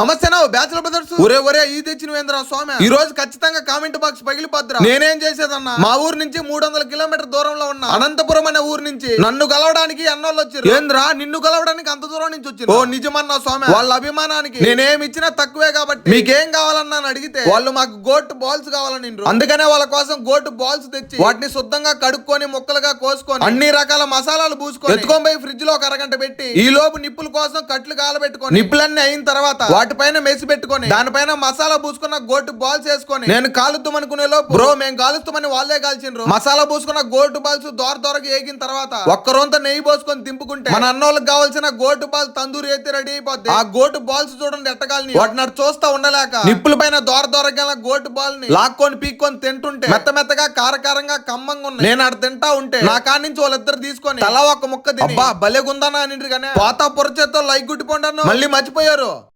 నమస్తే నా bachelor brothers. ఒరే ఒరే ఈ తెచ్చిన వేంద్ర స్వామి? ఈ రోజు ఖచ్చితంగా కామెంట్ బాక్స్ పగిలిపోద్దురా. నేనేం చేసేదన్నా? మా ఊరు నుంచి మూడు వందల కిలోమీటర్ దూరంలో ఉన్న అనంతపురం అనే ఊరు నుంచి నన్ను కలవడానికి అన్నోళ్ళు వచ్చారు ఏంద్రా? నిన్ను కలవడానికి అంత దూరం నుంచి వచ్చారు ఓ నిజమన్నా స్వామి. వాళ్ళ అభిమానానికి. నేనేం ఇచ్చినా తక్కువే కాబట్టి. మీకేం కావాలన్నా అడిగితే వాళ్ళు మాకు గోట్ బాల్స్ కావాలని అందుకనే వాళ్ళ కోసం గోట్ బాల్స్ తెచ్చి వాటిని శుద్ధంగా కడుక్కొని ముక్కలుగా కోసుకొని అన్ని రకాల మసాలాలు పూసుకొని ఎత్తుకొని పోయి ఫ్రిడ్జ్లో ఒక అరగంట పెట్టి ఈ లోపు నిప్పుల కోసం కట్లు కాలబెట్టుకొని నిప్పులన్నీ అయిన తర్వాత వాటిపైన మెసి పెట్టుకొని దానిపైన మసాలా పూసుకున్న గోటు బాల్స్ వేసుకొని నేను కాలుద్దాం అనుకునే లోపు బ్రో మేము కాలుస్తామని వాళ్ళే కాల్చిండ్రు. మసాలా పూసుకున్న గోటు బాల్స్ దోర దోరకి ఏగిన తర్వాత ఒక్క రొంత నెయ్యి పోసుకొని దింపుకుంటే మన అన్నోళ్ళకి కావాల్సిన గోటు బాల్స్ తందూరి అయితే రెడీ అయిపోద్ది. ఆ గోటు బాల్స్ చూడండి ఎట్టగాలని వాటిని చూస్తా ఉండలేక నిప్పుల పైన దోర దోరగా గోటు బాల్ని లాక్కొని పీక్కొని తింటుంటే మెత్త మెత్తగా కారకారంగా కమ్మంగా ఉన్నాయి. నేను అటు తింటా ఉంటే నా కాడి నుంచి వాళ్ళిద్దరు తీసుకొని తలా ఒక ముక్క తిని అబ్బా భలేగుందనా అని కానీ పాత పొరచేత్తో లైక్ గుట్టిపోండాను మళ్ళీ మర్చిపోయారు.